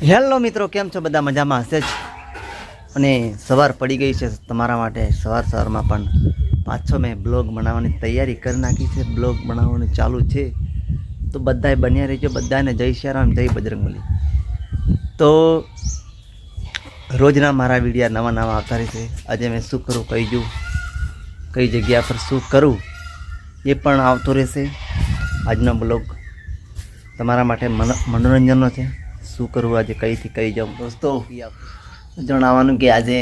Hello મિત્રો, કેમ છો? બધા મજામાં હશે જ? અને સવાર પડી ગઈ છે તમારા માટે. સવાર સવારમાં પણ પાછો મેં બ્લોગ બનાવવાની તૈયારી કરી નાખી છે. બ્લોગ બનાવવાનું ચાલુ છે. તો બધાએ બન્યા રહીજો. બધાને જય શ્યારામ જય બજરંગબલી. તો રોજના મારા વિડીયા નવા નવા આવતા રહેશે આજે મેં શું કરું કઈ જું કઈ જગ્યા પર શું કરું એ પણ આવતો રહેશે. આજનો બ્લોગ તમારા માટે મનો મનોરંજનનો છે. શું કરવું આજે કઈથી કઈ જાઉં દોસ્તો જણાવવાનું કે આજે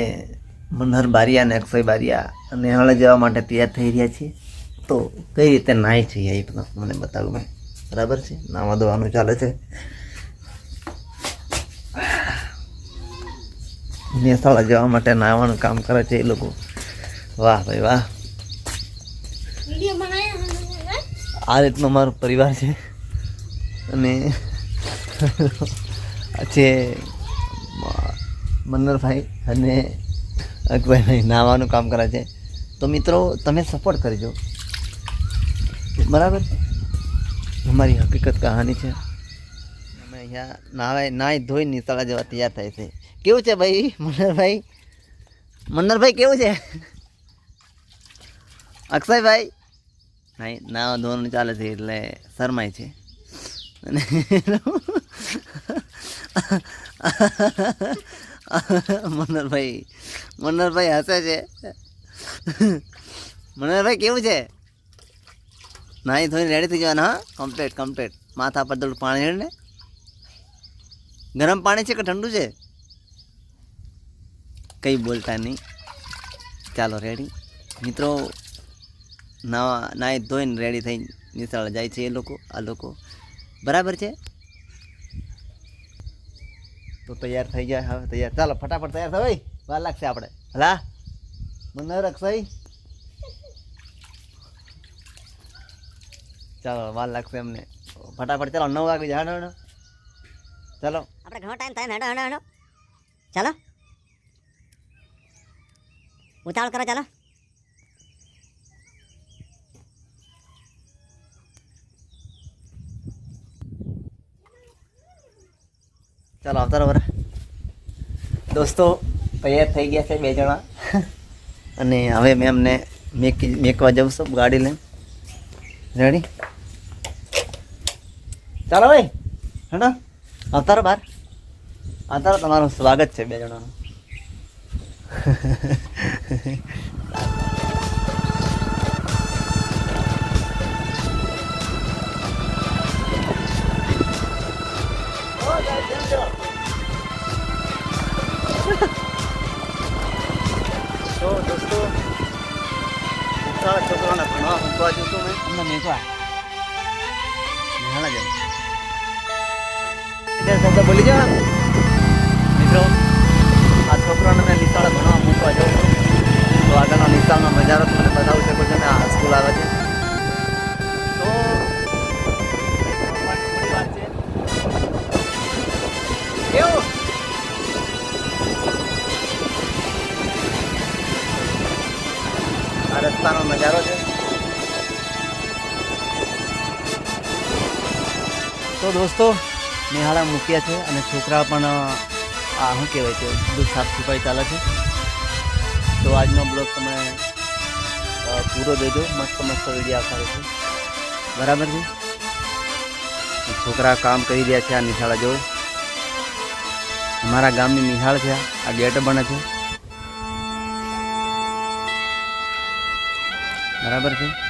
મનહર બારિયા અને અક્ષય બારિયા અને હળે જવા માટે તૈયાર થઈ રહ્યા છીએ. તો કઈ રીતે નાય છે એ પણ મને બતાવું મેં બરાબર છે? નાવા ધોવાનું ચાલે છે. નેસાળા જવા માટે નાવાનું કામ કરે છે એ લોકો. વાહ ભાઈ વાહ. આ રીતનો મારો પરિવાર છે. અને છે મન્નરભાઈ અને અકબરભાઈ નાવાનું કામ કરે છે. તો મિત્રો તમે સપોર્ટ કરજો. બરાબર? અમારી હકીકત કહાની છે. અમે અહીંયા નાવાય નાહી ધોઈ નિશાળા જવા તૈયાર થાય છે. કેવું છે ભાઈ મન્નરભાઈ? મન્નરભાઈ કેવું છે? અક્ષયભાઈ? નહીં નાવા ધોવાનું ચાલે છે એટલે શરમાય છે. અને મનોહરભાઈ મનોહરભાઈ હસે છે. મનોહરભાઈ, કેવું છે? નાહી ધોઈને રેડી થઈ જવાના, હા? કમ્પ્લેટ કમ્પ્લેટ માથા પર થોડું પાણી રેડ ને. ગરમ પાણી છે કે ઠંડુ છે? કંઈ બોલતા નહીં. ચાલો રેડી મિત્રો, નાવા, નાહી ધોઈને રેડી થઈ નિશાળ જાય છે એ લોકો, આ લોકો. બરાબર છે? તો તૈયાર થઈ જાય હવે તૈયાર. ચાલો, ફટાફટ તૈયાર થવાય વાર લાગશે આપણે. હલા. મને રક્ષાઈ ચાલો, વાર લાગશે એમને ફટાફટ ચાલો, નવ વાગે જાય. હેડો ચાલો. આપણે ઘણો ટાઈમ થાય હેડો હેડો હેડો ચાલો. ઉતાવળ કરો, ચાલો. ચાલો આવતા રહો દોસ્તો, તૈયાર થઈ ગયા છે બે જણા. અને હવે મેં અમને મેકી મેકવા જવું છું, ગાડી લઈને. રેડી ચાલો ભાઈ, હેડો. આવતા રહો બહાર. આવતા રહો તમારું સ્વાગત છે બે જણાનું. તો દોસ્તો ઉત્સાહ છોકરાને ભણવા મૂકવા જઉં છું મેં. અમને મેકવા નિહાળા જાય બોલી જાઓ રસ્તાનો નજારો છે. તો દોસ્તો, નિહાળા મૂક્યા છે અને છોકરા પણ આ શું કહેવાય છે બધું સાફ સફાઈ ચાલે છે. તો આજનો બ્લોગ તમે પૂરો દેજો મસ્ત મસ્ત વીડિયો આવતા છે બરાબર છે? છોકરા કામ કરી રહ્યા છે આ નિશાળા જો અમારા ગામની નિહાળ છે આ ગેટ બને છે. બરાબર છે?